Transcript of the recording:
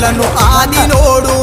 ఆశలను ఆదిలోడు